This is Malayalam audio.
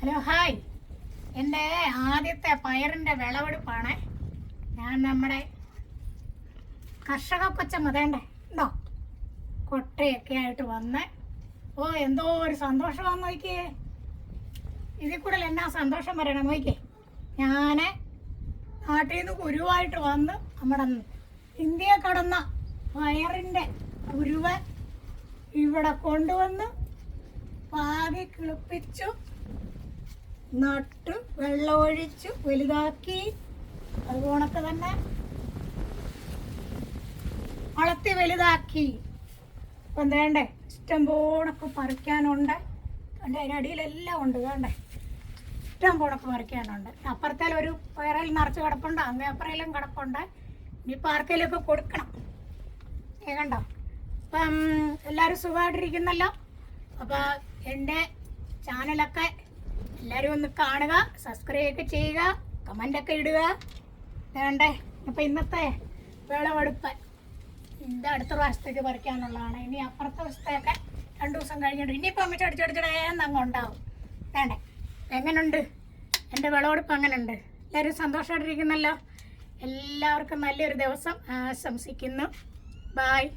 ഹലോ ഹായ് എന്റെ ആദ്യത്തെ പയറിന്റെ വിളവെടുപ്പാണ്. ഞാൻ നമ്മുടെ കർഷക കൊച്ച വേണ്ടേ ഉണ്ടോ? കൊട്ടയൊക്കെ ആയിട്ട് വന്ന്. ഓ എന്തോ ഒരു സന്തോഷമാണെന്ന് നോക്കിയേ. ഇതിൽ കൂടുതൽ എന്നാ സന്തോഷം പറയണം നോക്കിയേ. ഞാൻ നാട്ടിൽ നിന്ന് കുരുവായിട്ട് വന്ന് നമ്മുടെ ഇന്ത്യ കടന്ന പയറിന്റെ കുരുവ് ഇവിടെ കൊണ്ടുവന്ന് പാകി കിളിപ്പിച്ചു. നട്ടു വെള്ളമൊഴിച്ചു വലുതാക്കി. അതുപോണക്ക് തന്നെ. വളർത്തി വലുതാക്കി. ഇപ്പം വേണ്ടേ ഇഷ്ടം പോണക്ക് പറിക്കാനുണ്ട്. അതിന്റെ അതിനടിയിലെല്ലാം ഉണ്ട് വേണ്ടേ ഇഷ്ടം പോണക്ക് പറിക്കാനുണ്ട്. അപ്പുറത്തേലും ഒരു വയറിൽ നിറച്ച് കിടപ്പുണ്ട് അങ്ങേ അപ്പുറയിലും കിടപ്പുണ്ട്. ഇനിയിപ്പോൾ പാർക്കയിലൊക്കെ കൊടുക്കണം. ഏ കണ്ടോ? അപ്പം എല്ലാവരും സുഖമായിട്ടിരിക്കുന്നല്ലോ? അപ്പോൾ എന്റെ ചാനലൊക്കെ എല്ലാവരും ഒന്ന് കാണുക സബ്സ്ക്രൈബ് ഒക്കെ ചെയ്യുക കമന്റൊക്കെ ഇടുക. വേണ്ടേ അപ്പോൾ ഇന്നത്തെ വിളവെടുപ്പ്. ഇത് അടുത്ത പ്രാവശ്യത്തേക്ക് പറിക്കാനുള്ളതാണ് ഇനി അപ്പുറത്തെ ദിവസത്തെയൊക്കെ രണ്ട് ദിവസം കഴിഞ്ഞിട്ട് ഇനിയിപ്പോൾ അമ്മച്ച് അടിച്ചടിച്ചിടേന്ന് അങ്ങ് ഉണ്ടാവും. വേണ്ടേ എങ്ങനെയുണ്ട് എന്റെ വിളവെടുപ്പ് അങ്ങനെയുണ്ട് എല്ലാവരും സന്തോഷമായിട്ടിരിക്കുന്നല്ലോ. എല്ലാവർക്കും നല്ലൊരു ദിവസം ആശംസിക്കുന്നു. ബായ്